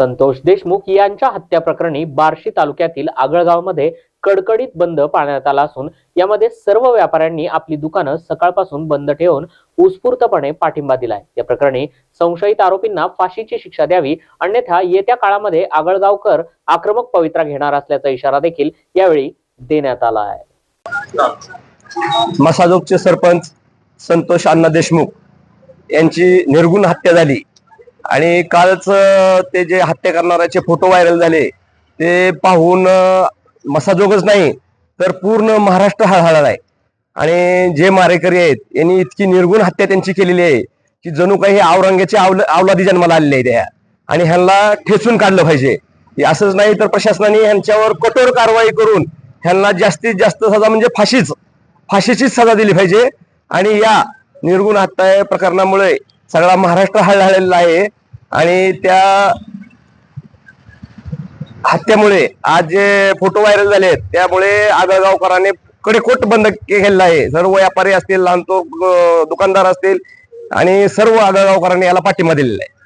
संतोष देशमुख यांच्या हत्या प्रकरणी बार्शी तालुक्यातील आगळगावमध्ये कडकडीत बंद पाळण्यात आला असून यामध्ये सर्व व्यापाऱ्यांनी आपली दुकानं सकाळपासून बंद ठेवून उत्स्फूर्तपणे पाठिंबा दिलाय. या प्रकरणी संशयित आरोपींना फाशीची शिक्षा द्यावी अन्यथा येत्या काळामध्ये आगळगावकर आक्रमक पवित्रा घेणार असल्याचा इशारा देखील यावेळी देण्यात आला आहे. मसाजोगचे सरपंच संतोष अण्णा देशमुख यांची निर्गुण हत्या झाली. आणि कालच ते जे हत्या करणाऱ्याचे फोटो व्हायरल झाले ते पाहून मसाजोगच नाही तर पूर्ण महाराष्ट्र हळहळला आहे. आणि जे मारेकरी आहेत यांनी इतकी निर्गुण हत्या त्यांची केलेली आहे की जणू काही औरंग्याचे आवल अवलादी जन्माला आलेले आहे त्या आणि ह्यांना ठेचून काढलं पाहिजे. असंच नाही तर प्रशासनाने ह्यांच्यावर कठोर कारवाई करून ह्यांना जास्तीत जास्त सजा म्हणजे फाशीच फाशीचीच सजा दिली पाहिजे. आणि या निर्गुण हत्या प्रकरणामुळे सगळा महाराष्ट्र हळहळलेला आहे. आणि त्या हत्यामुळे आज जे फोटो व्हायरल झाले आहेत त्यामुळे आगळगावकरांनी कडेकोट बंद केलेला आहे. सर्व व्यापारी असतील लहान तो दुकानदार असतील आणि सर्व आगळगावकरांनी याला पाठिंबा दिलेला आहे.